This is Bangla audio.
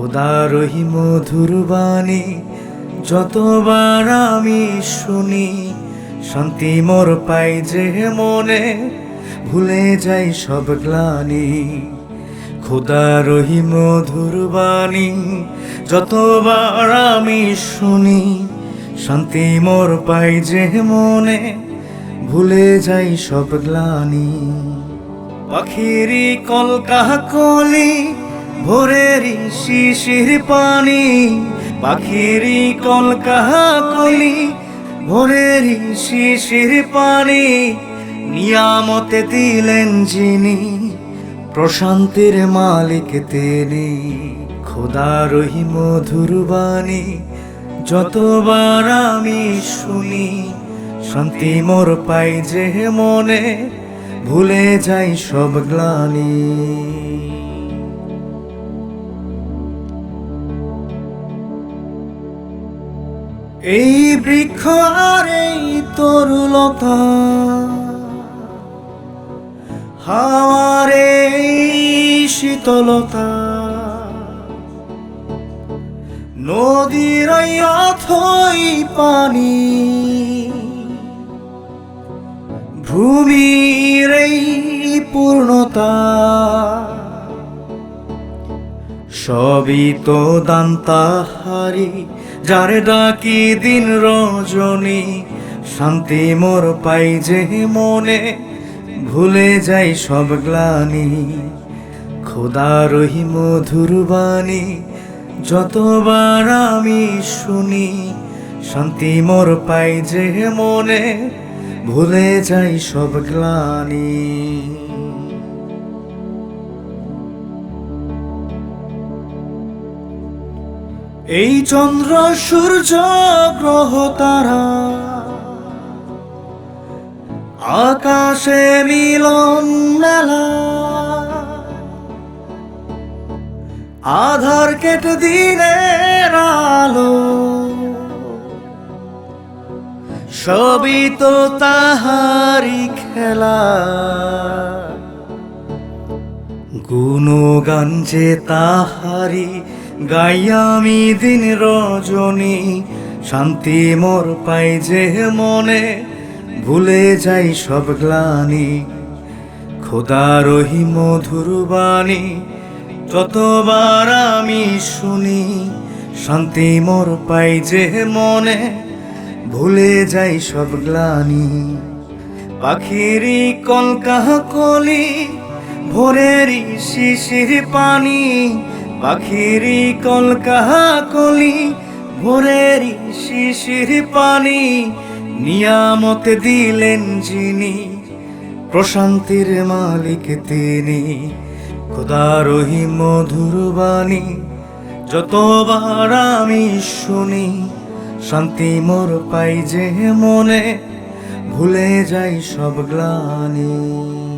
খোদারহি মধুর বাণী, যতবার আমি শুনি, শান্তি মোর পাই যে মনে, ভুলে যাই সব গ্লানি। খোদারহি মধুর বাণী, যতবার আমি শুনি, শান্তি মোর পাই যে মনে, ভুলে যাই সব গ্লানি। পাখিরি কলকা কলি ভোরেরই শিশির পানি, পাখিরি কলি। ভোরেরই শিশির পানি নিয়ামতে দিলেন যিনি, প্রশান্তির মালিক তিনি। খোদারহি মধুর বাণী, যতবার আমি শুনি, শান্তি মোর পাই যে মনে, ভুলে যাই সব গ্লানি। এই বৃক্ষ আর এই তরুলতা হাওয়ার শীতলতা নদীর অথই পানি ভূমির এই পূর্ণতা। সবই তো দান্তাহারি যারে ডাকি দিন রজনী। শান্তি মোর পাই যে মনে, ভুলে যাই সব গ্লানি। খোদারহি মধুর বাণী, যতবার আমি শুনি, শান্তি মোর পাই যে মনে, ভুলে যাই সব গ্লানি। এই চন্দ্র, সূর্য, গ্রহ, তারা। আকাশে মিলন মেলা। আধার কেটে দিনের আলো। সবই তো তাহারি খেলা। গুণগান যে তাহারি গাইয়ামি দিন রজনী, শান্তি মোর পাই যে মনে, ভুলে যাই সব গ্লানি। খোদা রহি মধুর বাণী, যতবার আমি শুনি, শান্তি মোর পাই যে মনে, ভুলে যাই সব গ্লানি। পাখিরি কলকাহ কলি ভোরেরই শিশির পানি পাখিরি কলকাহ কলি ভোরেরই শিশির পানি, নিয়ামত দিলেন যিনি, প্রশান্তির মালিক তিনি। খোদারহি মধুর বাণী, যতবার আমি শুনি, শান্তি মোর পাই যে মনে, ভুলে যাই সব গ্লানি।